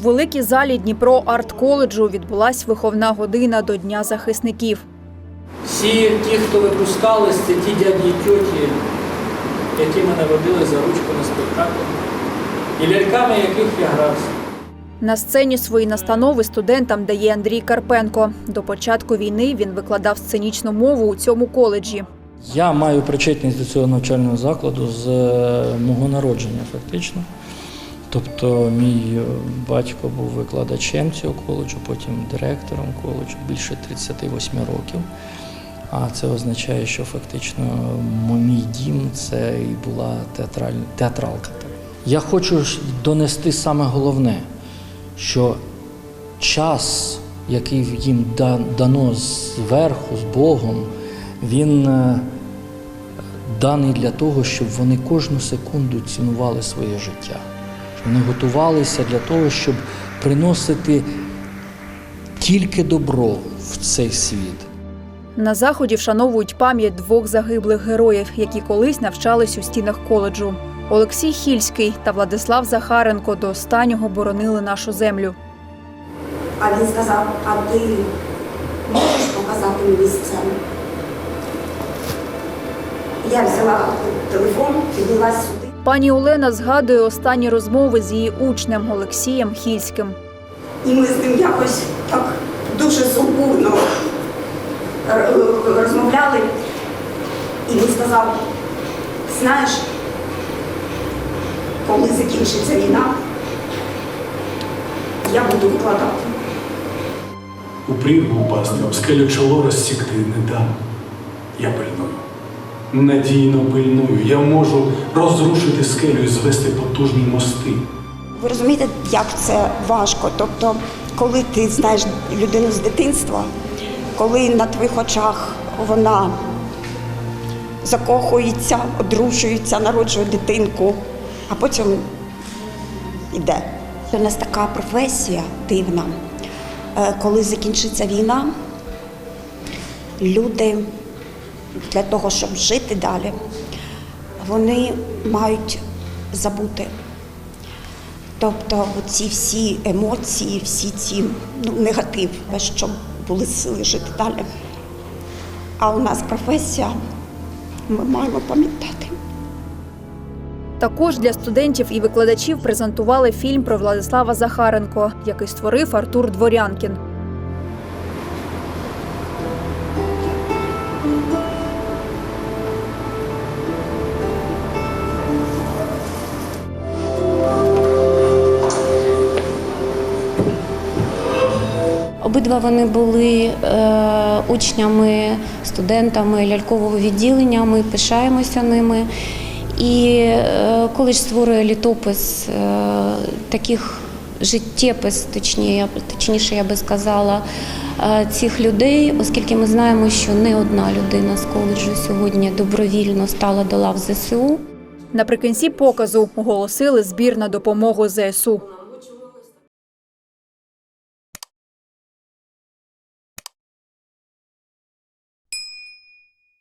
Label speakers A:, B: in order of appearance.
A: великій залі Дніпро арт-коледжу відбулась виховна година до Дня захисників.
B: Всі ті, хто випускались, це ті дяді і тьоті, які мене водили за ручку на спектакль, і ляльками, яких я грався.
A: На сцені свої настанови студентам дає Андрій Карпенко. До початку війни він викладав сценічну мову у цьому коледжі.
B: Я маю причетність до цього навчального закладу з е, мого народження, фактично. Тобто мій е, батько був викладачем цього коледжу, потім директором коледжу більше 38 років. А це означає, що фактично мій дім це і була театраль... театралка. Я хочу донести саме головне, що час, який їм дано зверху, з Богом, він е, даний для того, щоб вони кожну секунду цінували своє життя. Вони готувалися для того, щоб приносити тільки добро в цей світ.
A: На заході вшановують пам'ять двох загиблих героїв, які колись навчались у стінах коледжу. Олексій Хільський та Владислав Захаренко до останнього боронили нашу землю.
C: А він сказав, а ти можеш показати мені сцену? Я взяла телефон, піднялась сюди.
A: Пані Олена згадує останні розмови з її учнем Олексієм Хільським.
C: І ми з ним якось так дуже сумбурно розмовляли. І він сказав, знаєш, коли закінчиться війна, я буду викладати.
D: У прірву упасти, об скелю чоло розсікти не дам. Я пильную. Надійно пильную. Я можу розрушити скелю і звести потужні мости.
C: Ви розумієте, як це важко? Тобто, коли ти знаєш людину з дитинства, коли на твоїх очах вона закохується, одружується, народжує дитинку, а потім йде. У нас така професія дивна. Е, Коли закінчиться війна, люди для того, щоб жити далі, вони мають забути Тобто ці всі емоції, всі ці ну, негатив, щоб були сили жити далі. А у нас професія, ми маємо пам'ятати.
A: Також для студентів і викладачів презентували фільм про Владислава Захаренко, який створив Артур Дворянкін.
E: Обидва вони були е, учнями, студентами лялькового відділення. Ми пишаємося ними. І е, коледж створює літопис е, таких життєпис, точніше, точніше, я би сказала, цих людей, оскільки ми знаємо, що не одна людина з коледжу сьогодні добровільно стала до лав ЗСУ.
A: Наприкінці показу оголосили збір на допомогу ЗСУ.